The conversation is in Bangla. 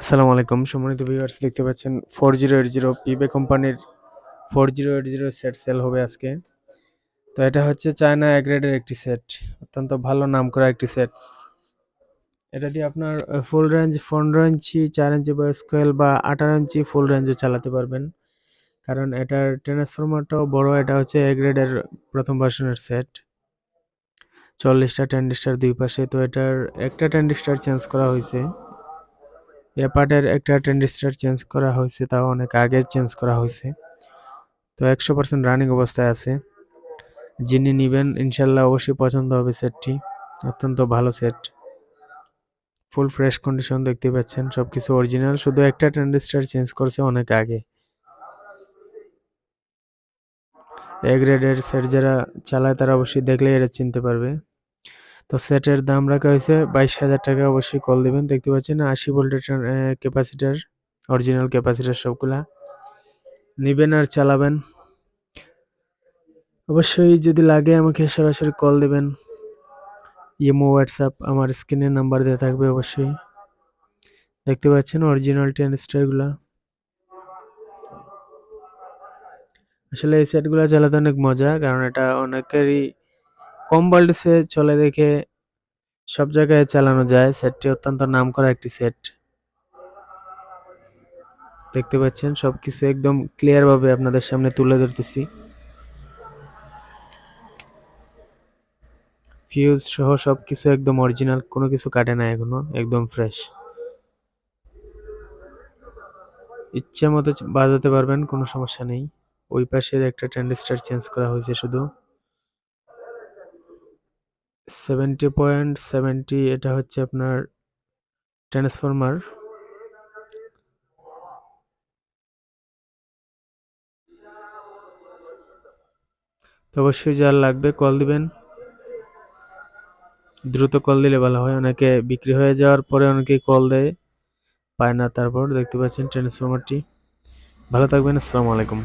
আসসালামু আলাইকুম। সম্মানিত ভিউয়ার্স দেখতে পাচ্ছেন ফোর জিরো এইট জিরো পিবে কোম্পানির four zero eight zero set sale হবে আজকে। তো এটা হচ্ছে চায়না গ্রেডের একটি সেট অত্যন্ত ভালো নাম করা একটি সেট এটা দিয়ে আপনার ফুল রেঞ্জ পনেরো ইঞ্চি, চার ইঞ্চি বয়স্কয়েল বা আঠারো ইঞ্চি ফুল রেঞ্জও চালাতে পারবেন। কারণ এটার ট্রান্সফরমারটাও বড়, এটা হচ্ছে এ গ্রেডের প্রথম ভার্সনের সেট চল্লিশটা টেন্ডিস্টার দুই পাশে, তো এটার একটা টেন্ডিস্টার চেঞ্জ করা হয়েছে। এ পার্টের একটা ট্রেন্ডিস্টার চেঞ্জ করা হয়েছে, তাও অনেক আগে চেঞ্জ করা হয়েছে। তো একশো পার্সেন্ট রানিং অবস্থায় আছে। যিনি নেবেন, ইনশাল্লাহ অবশ্যই পছন্দ হবে সেটটি অত্যন্ত ভালো সেট ফুল ফ্রেশ কন্ডিশন দেখতে পাচ্ছেন সব কিছু অরিজিনাল শুধু একটা ট্রেন্ডিস্টার চেঞ্জ করছে অনেক আগে। এ গ্রেডের সেট যারা চালায়, তারা অবশ্যই দেখলে এটা চিনতে পারবে। তো সেটের দাম রাখা হয়েছে বাইশ হাজার টাকা। অবশ্যই কল দেবেন। দেখতে পাচ্ছেন আশি ভোল্টের ক্যাপাসিটার অরিজিনাল ক্যাপাসিটার সবগুলা। নেবেন আর চালাবেন। অবশ্যই যদি লাগে আমাকে সরাসরি কল দেবেন। ইমো, হোয়াটসঅ্যাপ, আমার স্ক্রিনের নাম্বার দেওয়া থাকবে অবশ্যই। দেখতে পাচ্ছেন অরিজিনাল টেনস্টারগুলা আসলে এই সেটগুলো চালাতে অনেক মজা, কারণ এটা অনেকেরই কম ভোল্টেজে চলে দেখে সব জায়গায় চালানো যায়। সেটটি অত্যন্ত নাম করা একটি সেট। দেখতে পাচ্ছেন, সবকিছু একদম ক্লিয়ার ভাবে আপনাদের সামনে তুলে ধরতেছি। ফিউজ সহ সবকিছু একদম অরিজিনাল কোনো কিছু কাটে না এখনও, একদম ফ্রেশ ইচ্ছা মতো বাজাতে পারবেন, কোনো সমস্যা নেই। ওই পাশের একটা ট্যান্ডিস্টার চেঞ্জ করা হয়েছে শুধু। সেভেন্টি পয়েন্ট সেভেন্টি এটা হচ্ছে আপনার ট্রান্সফরমার অবশ্যই যার লাগবে কল দিবেন। দ্রুত কল দিলে ভালো হয়। অনেকে বিক্রি হয়ে যাওয়ার পরে অনেকেই কল দেয়, পায় না, তারপর দেখতে পাচ্ছেন ট্রান্সফরমারটি ভালো থাকবেন, আসসালামু আলাইকুম।